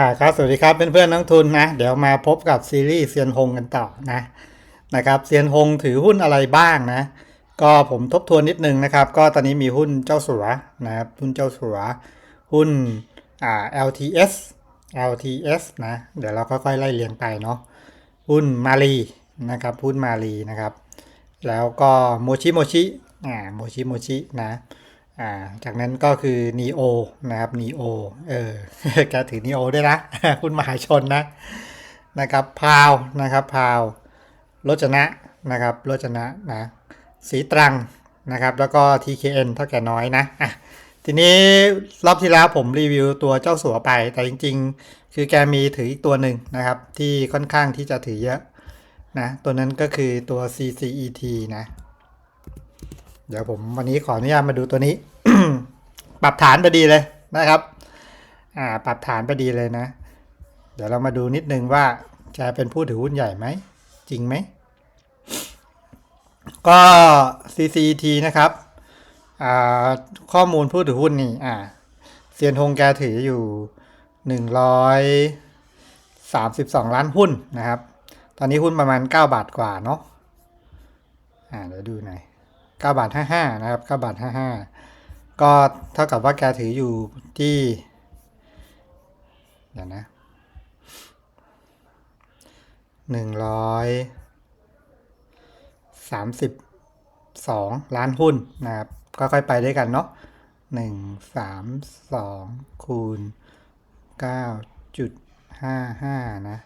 อ่าครับสวัสดีครับเพื่อนๆนักทุนนะ เดี๋ยวมาพบกับซีรีส์เซียนฮงกันต่อนะนะครับเซียนฮงถือหุ้นอะไรบ้างนะ ก็ผมทบทวนนิดนึงนะครับ ก็ตอนนี้มีหุ้นเจ้าสัวนะครับหุ้นเจ้าสัว หุ้นอ่า LTS LTS นะ เดี๋ยวเราค่อยๆไล่เรียงไปเนาะหุ้นมารีนะครับหุ้นมารีนะครับ แล้วก็โมชิโมชิอ่าโมชิโมชินะ อ่า จากนั้นก็คือ neo นะครับ neo เออแกถือ neo ด้วยนะคุณมหาชนนะนะครับพาวนะครับพาวรจนะนะครับรจนะนะสีตรังนะครับ แล้วก็ TKN เท่าแก่น้อยนะอะทีนี้รอบที่แล้วผมรีวิวตัวเจ้าสัวไป แต่จริง ๆ คือแกมีถืออีกตัวหนึ่งนะครับ ที่ค่อนข้างที่จะถือเยอะนะตัวนั้นก็คือตัว CCET นะ เดี๋ยวผมวันนี้ขออนุญาตมาดูตัวนี้ ปรับฐานไปดีเลยนะครับ อ่า ปรับฐานไปดีเลยนะ เดี๋ยวเรามาดูนิดนึงว่าจะเป็นผู้ถือหุ้นใหญ่ไหม จริงไหม ก็ CCT นะครับ อ่า ข้อมูลผู้ถือหุ้นนี่ อ่าเซียนฮงแกถืออยู่หนึ่งร้อยสามสิบสองล้านหุ้นนะครับ ตอนนี้หุ้นประมาณเก้าบาทกว่าเนาะ อ่า เดี๋ยวดูหน่อย 9บาท55 นะครับ9บาท55 ก็เท่ากับว่าแกถืออยู่ที่เดี๋ยวนะหนึ่งร้อยสามสิบสองล้านหุ้นนะครับก็ค่อยไปด้วยกันเนาะหนึ่งสามสองคูณเก้าจุดห้าห้านะ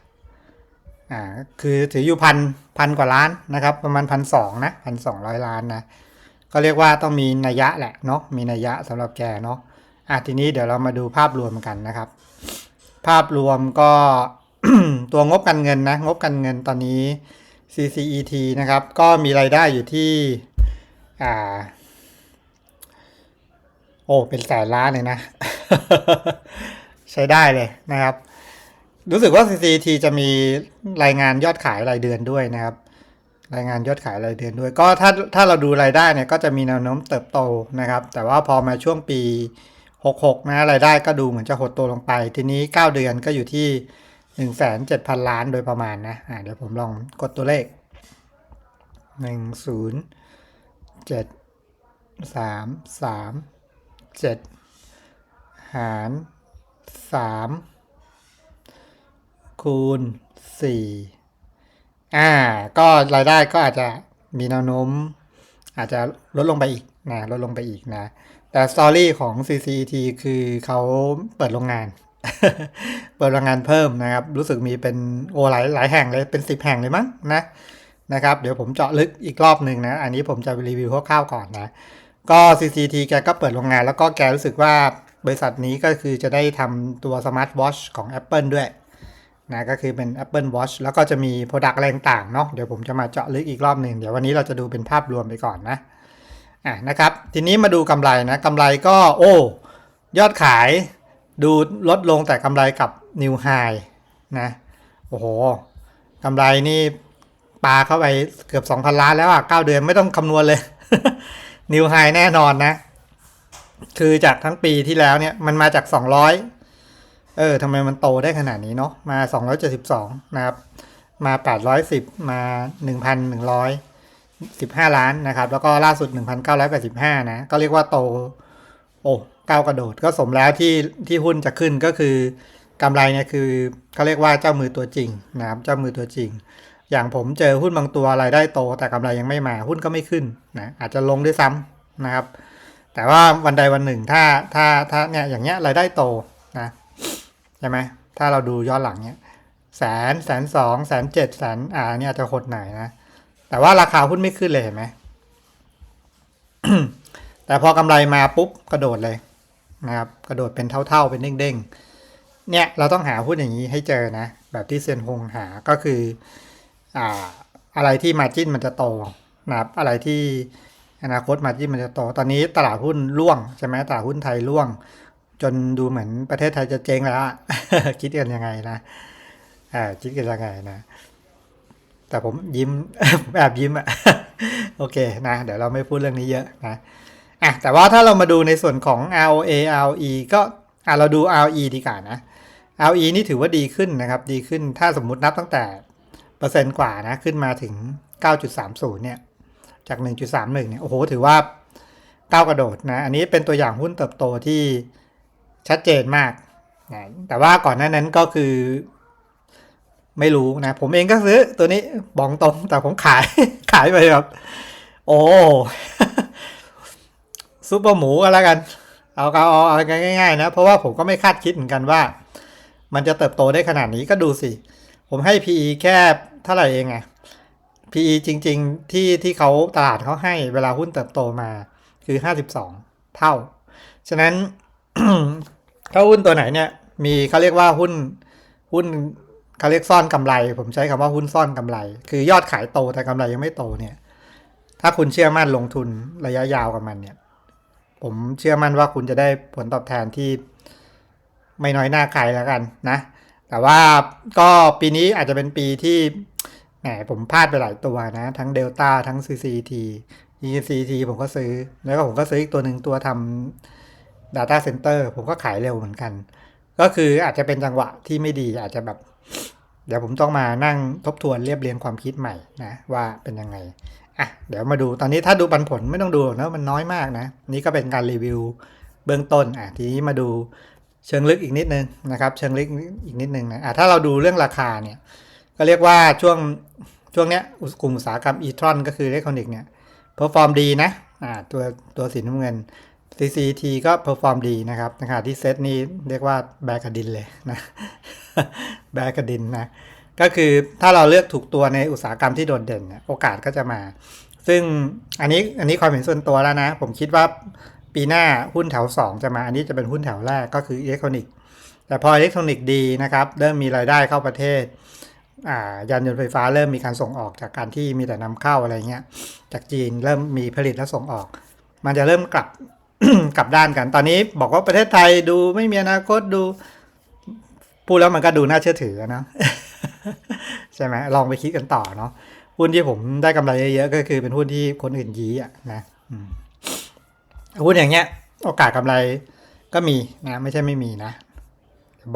อ่าคือถืออยู่พันพันกว่าล้านนะครับประมาณพันสองนะพันสองร้อยล้านนะก็เรียกว่าต้องมีนัยยะแหละเนาะมีนัยยะสำหรับแกเนาะอะทีนี้เดี๋ยวเรามาดูภาพรวมกันนะครับ ภาพรวมก็ตัวงบการเงินนะงบการเงินตอนนี้ CCET นะครับก็มีรายได้อยู่ที่อ่าโอ้เป็นแสนล้านเลยนะ ใช้ได้เลยนะครับ รู้สึกว่า CCT จะมีรายงานยอดขายรายเดือนด้วยนะครับ รายงานยอดขายรายเดือนด้วย ก็ถ้าถ้าเราดูรายได้เนี่ยก็จะมีแนวโน้มเติบโตนะครับ แต่ว่าพอมาช่วงปี 66 นะรายได้ก็ดูเหมือนจะหดตัวลงไป ทีนี้ 9 เดือนก็อยู่ที่ 1,700 ล้านโดยประมาณนะอ่าเดี๋ยวผมลองกดตัวเลข 1 0 7 3 3 7หาร3 คูณ4อ่า ก็รายได้ก็อาจจะมีแนวโน้ม อาจจะลดลงไปอีกนะลดลงไปอีกนะ แต่สตอรี่ของ CCT คือเขาเปิดโรงงาน เปิดโรงงานเพิ่มนะครับ รู้สึกมีเป็นโอหลายหลายแห่งเลยเป็น10แห่งเลยมั้งนะนะครับ เดี๋ยวผมเจาะลึกอีกรอบหนึ่งนะ อันนี้ผมจะรีวิวคร่าวๆก่อนนะ ก็ CCT แกก็เปิดโรงงาน แล้วก็แกรู้สึกว่าบริษัทนี้ก็คือจะได้ทำตัวสมาร์ทวอชของ Apple ด้วย นะก็คือเป็น Apple Watch แล้วก็จะมี Product อะไรต่างๆเนาะเดี๋ยวผมจะมาเจาะลึกอีกรอบหนึ่งเดี๋ยววันนี้เราจะดูเป็นภาพรวมไปก่อนนะอะนะครับ ทีนี้มาดูกำไรนะกำไรก็โอ้ ยอดขายดูลดลงแต่กำไรกับ New High นะโอ้โหกำไรนี่ปาเข้าไปเกือบ 2,000 ล้านแล้วอะ 9 เดือนไม่ต้องคำนวณเลย New High แน่นอนนะ คือจากทั้งปีที่แล้วเนี่ย มันมาจาก 200 เออทำไมมันโตได้ขนาดนี้เนาะมา 272 นะครับ มา 810 มา 1,115 ล้านนะครับ แล้วก็ล่าสุด 1,985 นะ ก็เรียกว่าโต โอ้ก้าวกระโดดก็สมแล้วที่ที่หุ้นจะขึ้นก็คือกำไรเนี่ยคือเขาเรียกว่าเจ้ามือตัวจริงนะครับเจ้ามือตัวจริง อย่างผมเจอหุ้นบางตัวรายได้โต แต่กำไรยังไม่มาหุ้นก็ไม่ขึ้นนะอาจจะลงด้วยซ้ำนะครับ แต่ว่าวันใดวันหนึ่งถ้าถ้าถ้าเนี่ยอย่างเงี้ยรายได้โต ใช่ไหมถ้าเราดูย้อนหลังเนี้ยแสนแสนสองแสนเจ็ดแสนอ่าเนี่ยจะหดหน่อยนะ แต่ว่าราคาหุ้นไม่ขึ้นเลยเห็นไหมแต่พอกำไรมาปุ๊บกระโดดเลยนะครับกระโดดเป็นเท่าๆเป็นเด้งๆเนี่ยเราต้องหาหุ้นอย่างนี้ให้เจอนะ แบบที่เซียนฮงหาก็คืออ่าอะไรที่มาจิ้นมันจะโตนะครับอะไรที่อนาคตมาจิ้นมันจะโต ตอนนี้ตลาดหุ้นร่วงใช่ไหมตลาดหุ้นไทยร่วง จนดูเหมือนประเทศไทยจะเจ๊งแล้วอะคิดกันยังไงนะอ่าคิดกันยังไงนะ แต่ผมยิ้มแอบยิ้มอะโอเคนะเดี๋ยวเราไม่พูดเรื่องนี้เยอะนะอะแต่ว่าถ้าเรามาดูในส่วนของ ROA ROE ก็อะเราดู ROE ดีกว่านะ LE นี่ถือว่าดีขึ้นนะครับ ดีขึ้นถ้าสมมุตินับตั้งแต่เปอร์เซ็นต์กว่านะ ขึ้นมาถึง 9.30 เนี่ย จาก 1.31 เนี่ย โอ้โห ถือว่าก้าวกระโดดนะ อันนี้เป็นตัวอย่างหุ้นเติบโตที่ ชัดเจนมากนะแต่ว่าก่อนหน้านั้นก็คือ ไม่รู้นะ ผมเองก็ซื้อตัวนี้บองตรงแต่ผมขาย ขายไปแบบโอ้ซุปเปอร์หมูก็แล้วกัน เอาเอาเอากันง่ายๆนะ เพราะว่าผมก็ไม่คาดคิดเหมือนกันว่า มันจะเติบโตได้ขนาดนี้ก็ดูสิ ผมให้ PE แค่เท่าไหร่เองไง PE จริง ๆ ที่ที่เขาตลาดเขาให้เวลาหุ้นเติบโตมาคือ 52 เท่า ฉะนั้น ถ้าหุ้นตัวไหนเนี่ย มีเขาเรียกว่าหุ้นหุ้นเขาเรียกซ่อนกำไร ผมใช้คำว่าหุ้นซ่อนกำไร คือยอดขายโตแต่กำไรยังไม่โตเนี่ย ถ้าคุณเชื่อมั่นลงทุนระยะยาวกับมันเนี่ย ผมเชื่อมั่นว่าคุณจะได้ผลตอบแทนที่ไม่น้อยหน้าใครแล้วกันนะ แต่ว่าก็ปีนี้อาจจะเป็นปีที่แหมผมพลาดไปหลายตัวนะ ทั้งเดลต้าทั้ง CCT ECT ผมก็ซื้อ แล้วก็ผมก็ซื้ออีกตัวหนึ่งตัวทำ Data Center ผมก็ขายเร็วเหมือนกัน ก็คืออาจจะเป็นจังหวะที่ไม่ดีอาจจะแบบ เดี๋ยวผมต้องมานั่งทบทวนเรียบเรียงความคิดใหม่นะว่าเป็นยังไงอะเดี๋ยวมาดูตอนนี้ถ้าดูปันผลไม่ต้องดูนะมันน้อยมากนะ นี่ก็เป็นการรีวิวเบื้องต้นอะทีนี้มาดูเชิงลึกอีกนิดนึงนะครับเชิงลึกอีกนิดนึงนะอะถ้าเราดูเรื่องราคาเนี่ยก็เรียกว่าช่วงช่วงเนี้ยกลุ่มอุตสาหกรรมอีทรอนก็คืออิเล็กทรอนิกส์เนี่ยเพอร์ฟอร์มดีนะอ่าตัวตัวสีน้ำเงิน CCT ก็เพอร์ฟอร์มดีนะครับนะคะที่เซตนี้เรียกว่าแบกกระดินเลยนะ แบกกระดินนะ ก็คือถ้าเราเลือกถูกตัวในอุตสาหกรรมที่โดดเด่น โอกาสก็จะมา ซึ่งอันนี้อันนี้ความเห็นส่วนตัวแล้วนะ ผมคิดว่าปีหน้าหุ้นแถว 2 จะมา อันนี้จะเป็นหุ้นแถวแรกก็คืออิเล็กทรอนิกส์ แต่พออิเล็กทรอนิกส์ดีนะครับ เริ่มมีรายได้เข้าประเทศอ่ายานยนต์ไฟฟ้าเริ่มมีการส่งออกจากการที่มีแต่นำเข้าอะไรเงี้ย จากจีนเริ่มมีผลิตและส่งออก มันจะเริ่มกลับ กลับด้านกัน ตอนนี้บอกว่าประเทศไทยดูไม่มีอนาคตดู พูดแล้วมันก็ดูน่าเชื่อถือนะใช่ไหมลองไปคิดกันต่อเนาะหุ้นที่ผมได้กำไรเยอะๆก็คือเป็นหุ้นที่คนอื่นยี้อะนะหุ้นอย่างเงี้ย โอกาสกำไรก็มีนะไม่ใช่ไม่มีนะ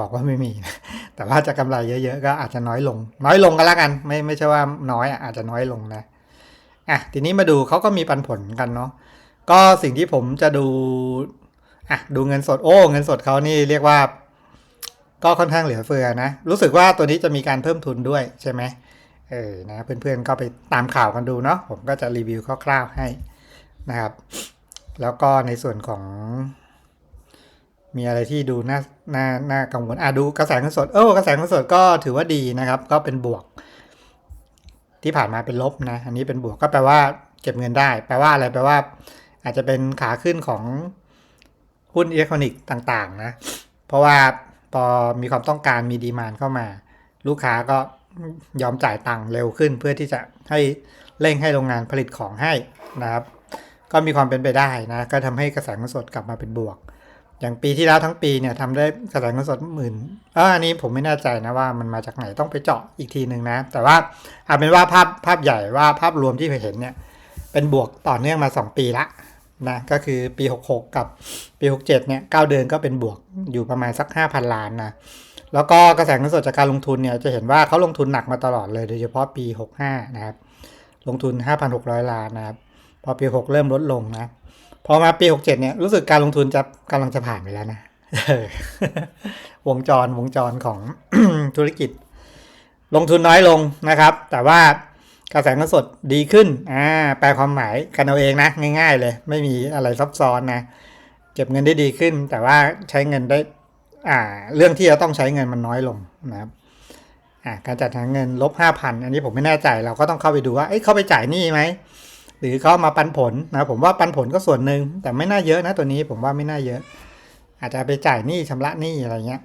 บอกว่าไม่มีนะแต่ว่าจะกำไรเยอะๆก็อาจจะน้อยลง น้อยลงก็แล้วกัน ไม่ไม่ใช่ว่าน้อยอะอาจจะน้อยลงนะอะทีนี้มาดูเขาก็มีปันผลกันเนาะ ก็สิ่งที่ผมจะดูอะดูเงินสดโอ้เงินสดเขานี่เรียกว่า ก็ค่อนข้างเหลือเฟือนะ รู้สึกว่าตัวนี้จะมีการเพิ่มทุนด้วยใช่ไหมเออนะเพื่อนๆก็ไปตามข่าวกันดูเนาะผมก็จะรีวิวคร่าวๆให้นะครับ แล้วก็ในส่วนของ มีอะไรที่ดูน่าน่าน่ากังวลอะดูกระแสเงินสดเออกระแสเงินสดก็ถือว่าดีนะครับ ก็เป็นบวก ที่ผ่านมาเป็นลบนะ อันนี้เป็นบวกก็แปลว่า เก็บเงินได้ แปลว่าอะไรแปลว่า อาจจะเป็นขาขึ้นของหุ้นอิเล็กทรอนิกส์ต่างๆนะ เพราะว่าพอมีความต้องการมีดีมานเข้ามา ลูกค้าก็ยอมจ่ายตังค์เร็วขึ้น เพื่อที่จะให้เร่งให้โรงงานผลิตของให้นะครับ ก็มีความเป็นไปได้นะ ก็ทำให้กระแสเงินสดกลับมาเป็นบวก อย่างปีที่แล้วทั้งปีเนี่ยทำได้กระแสเงินสดหมื่นเอออันนี้ผมไม่แน่ใจนะว่ามันมาจากไหนต้องไปเจาะอีกทีหนึ่งนะ แต่ว่าเอาเป็นว่าภาพภาพใหญ่ว่าภาพรวมที่เห็นเนี่ยเป็นบวกต่อเนื่องมา 2 ปีละ นะก็คือปี 66 กับปี 67 เนี่ย9เดือนก็เป็นบวกอยู่ประมาณสัก 5,000 ล้านนะแล้วก็กระแสเงินสดจากการลงทุนเนี่ยจะเห็นว่าเขาลงทุนหนักมาตลอดเลยโดยเฉพาะปี 65 นะครับ ลงทุน 5,600 ล้านนะครับพอปี 6 เริ่มลดลงนะพอมาปี 67 เนี่ยรู้สึกการลงทุนจะกำลังจะผ่านไปแล้วนะวงจรวงจรของธุรกิจ ลงทุนน้อยลงนะครับ แต่ว่า กระแสเงินสดดีขึ้นอ่าแปลความหมายกันเอาเองนะ ง่าย ๆ เลย ไม่มีอะไรซับซ้อนนะ เก็บเงินได้ดีขึ้น แต่ว่าใช้เงินได้อ่าเรื่องที่จะต้องใช้เงินมันน้อยลงนะครับอ่าการจัดหาเงินลบห้าพันอันนี้ผมไม่แน่ใจเราก็ต้องเข้าไปดูว่าเอ้ยเขาไปจ่ายหนี้ไหมหรือเขามาปันผลนะผมว่าปันผลก็ส่วนหนึ่งแต่ไม่น่าเยอะนะตัวนี้ผมว่าไม่น่าเยอะ อาจจะไปจ่ายหนี้ชำระหนี้อะไรเงี้ย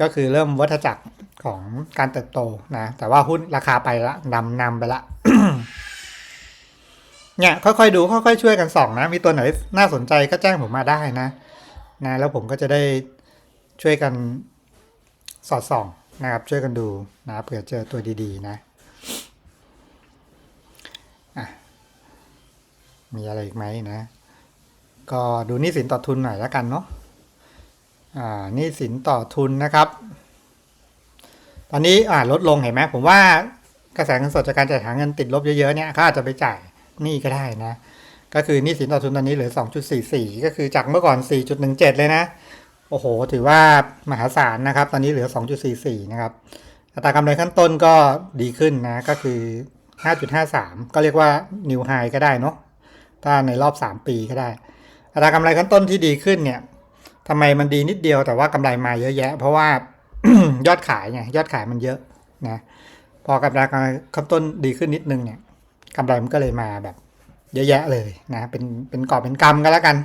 ก็คือเริ่มวัฏจักรของการเติบโตนะ แต่ว่าหุ้นราคาไปละนำนำไปละเนี่ยค่อยๆดูค่อยๆช่วยกันส่องนะ มีตัวไหนน่าสนใจก็แจ้งผมมาได้นะนะแล้วผมก็จะได้ช่วยกันสอดส่องนะครับ ช่วยกันดูนะเผื่อเจอตัวดีๆ นะะมีอะไรอีกไหมนะ ก็ดูนี้สินต่อทุนหน่อยแล้วกันเนาะ อ่านี้สินต่อทุนนะครับ ตอนนี้อ่าลดลงเห็นไหมผมว่ากระแสเงินสดจากการจ่ายหาเงินติดลบเยอะๆเนี่ยเขาอาจจะไปจ่ายนี้ก็ได้นะ ก็คือนี้สินต่อทุนตอนนี้เหลือ 2.44 ก็คือจากเมื่อก่อน 4.17 เลยนะ โอ้โห ถือว่ามหาศาลนะครับ ตอนนี้เหลือ 2.44 นะครับ อัตรากำไรขั้นต้นก็ดีขึ้นนะ ก็คือ 5.53 ก็เรียกว่านิวไฮก็ได้เนาะ ถ้าในรอบ 3 ปีก็ได้ อัตรากำไรขั้นต้นที่ดีขึ้นเนี่ย ทำไมมันดีนิดเดียวแต่ว่ากำไรมาเยอะแยะ เพราะว่ายอดขายไงยอดขายมันเยอะนะพอกำไรขั้นต้นดีขึ้นนิดนึงเนี่ยกำไรมันก็เลยมาแบบ เยอะแยะเลยนะเป็นเป็นกอบเป็นกำกันแล้วกัน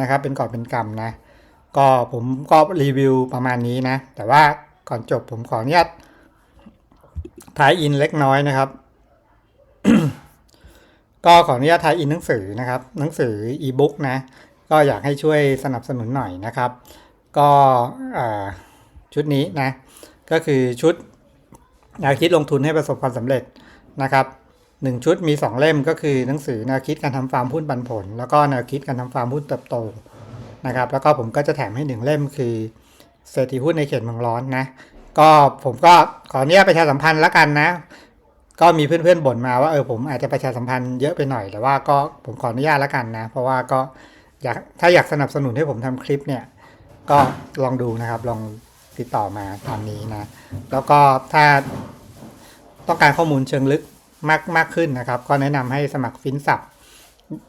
นะครับ เป็นกอบเป็นกำนะ ก็ผมก็รีวิวประมาณนี้นะ แต่ว่าก่อนจบผมขออนุญาตถ่ายอินเล็กน้อยนะครับ ก็ขออนุญาตถ่ายอินหนังสือนะครับ หนังสืออีบุ๊กนะ ก็อยากให้ช่วยสนับสนุนหน่อยนะครับ ก็ชุดนี้นะ ก็คือชุดแนวคิดลงทุนให้ประสบความสำเร็จนะครับหนึ่งชุดมี 2 เล่มก็คือหนังสือแนวคิดการทำฟาร์มหุ้นปันผล แล้วก็แนวคิดการทำฟาร์มหุ้นเติบโตนะครับ แล้วก็ผมก็จะแถมให้หนึ่งเล่มคือเศรษฐีหุ้นในเขตเมืองร้อนนะก็ผมก็ขออนุญาตประชาสัมพันธ์แล้วกันนะ ก็มีเพื่อนๆบ่นมาว่าเออผมอาจจะประชาสัมพันธ์เยอะไปหน่อย แต่ว่าก็ผมขออนุญาตแล้วกันนะ เพราะว่าก็ อยากถ้าอยากสนับสนุนให้ผมทำคลิปเนี่ย ก็ลองดูนะครับ ลองติดต่อมาตามนี้นะ แล้วก็ถ้าต้องการข้อมูลเชิงลึกมากมากขึ้นนะครับ ก็แนะนำให้สมัครฟินสับ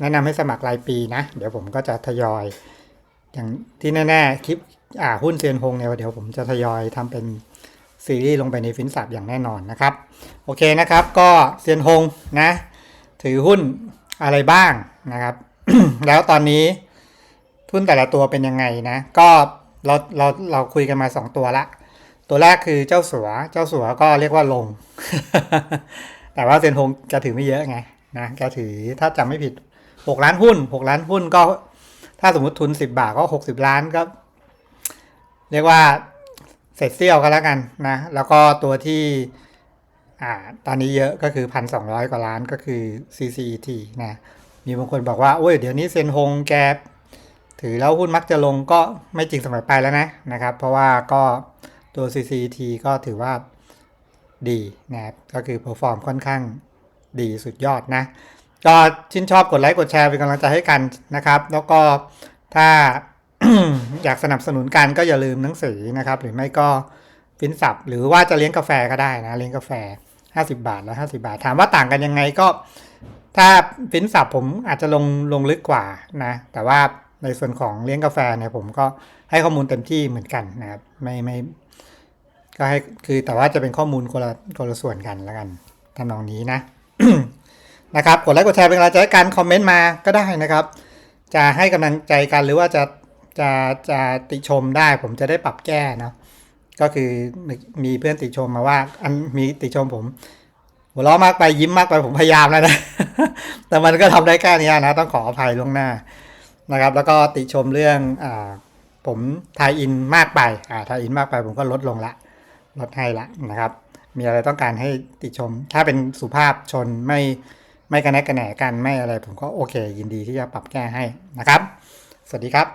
แนะนำให้สมัครรายปีนะ เดี๋ยวผมก็จะทยอย อย่างที่แน่ๆคลิปอ่าหุ้นเซียนฮงเนี่ยเดี๋ยวผมจะทยอยทำเป็นซีรีส์ลงไปในฟินสับอย่างแน่นอนนะครับ โอเคนะครับ ก็เซียนฮงนะ ถือหุ้นอะไรบ้างนะครับ แล้วตอนนี้ทุนแต่ละตัวเป็นยังไงนะ ก็เราเราเราคุยกันมา 2 ตัวละ ตัวแรกคือเจ้าสัว เจ้าสัวก็เรียกว่าลง แต่ว่าเซนฮงแกถือไม่เยอะไงนะแกถือถ้าจำไม่ผิด 6 ล้านหุ้น 6 ล้านหุ้นก็ ถ้าสมมติทุน 10 บาทก็ 60 ล้านก็ เรียกว่าเสร็จเซี่ยวกันแล้วกันนะ แล้วก็ตัวที่อ่าตอนนี้เยอะก็คือ 1,200 กว่าล้านก็คือ CCET นะ มีบางคนบอกว่าโอ้ยเดี๋ยวนี้เซนฮงแกถือแล้วหุ้นมักจะลงก็ไม่จริงเสมอไปแล้วนะนะครับ เพราะว่าก็ตัว CCT ก็ถือว่าดีนะครับก็คือ perform ค่อนข้างดีสุดยอดนะ ก็ชื่นชอบกดไลค์กดแชร์เป็นกำลังใจให้กันนะครับ แล้วก็ถ้าอยากสนับสนุนกันก็อย่าลืมหนังสือนะครับ หรือไม่ก็ฟินสับหรือว่าจะเลี้ยงกาแฟก็ได้นะเลี้ยงกาแฟ 50 บาทแล้ว50 บาท ถามว่าต่างกันยังไงก็ ถ้าฟินสับผมอาจจะลงลงลึกกว่านะ แต่ว่าในส่วนของเลี้ยงกาแฟเนี่ยผมก็ให้ข้อมูลเต็มที่เหมือนกันนะครับ ไม่ไม่ก็ให้คือแต่ว่าจะเป็นข้อมูลคนละคนละส่วนกันแล้วกันทำนองนี้นะนะครับกดไลค์กดแชร์เป็นกำลังใจกันคอมเมนต์มาก็ได้นะครับ จะให้กำลังใจกันหรือว่าจะจะจะติชมได้ผมจะได้ปรับแก้นะก็คือมีเพื่อนติชมมาว่าอันมีติชมผม หัวเราะมากไปยิ้มมากไปผมพยายามแล้วนะ แต่มันก็ทำได้แค่นี้นะ ต้องขออภัยล่วงหน้านะครับ แล้วก็ติชมเรื่องอผมทายอินมากไปอ่าทายอินมากไป ผมก็ลดลงละ ลดให้ละนะครับ มีอะไรต้องการให้ติชม ถ้าเป็นสุภาพชนไม่ไม่กระแนกกระแหนกันไม่อะไร ผมก็โอเค ยินดีที่จะปรับแก้ให้นะครับ สวัสดีครับ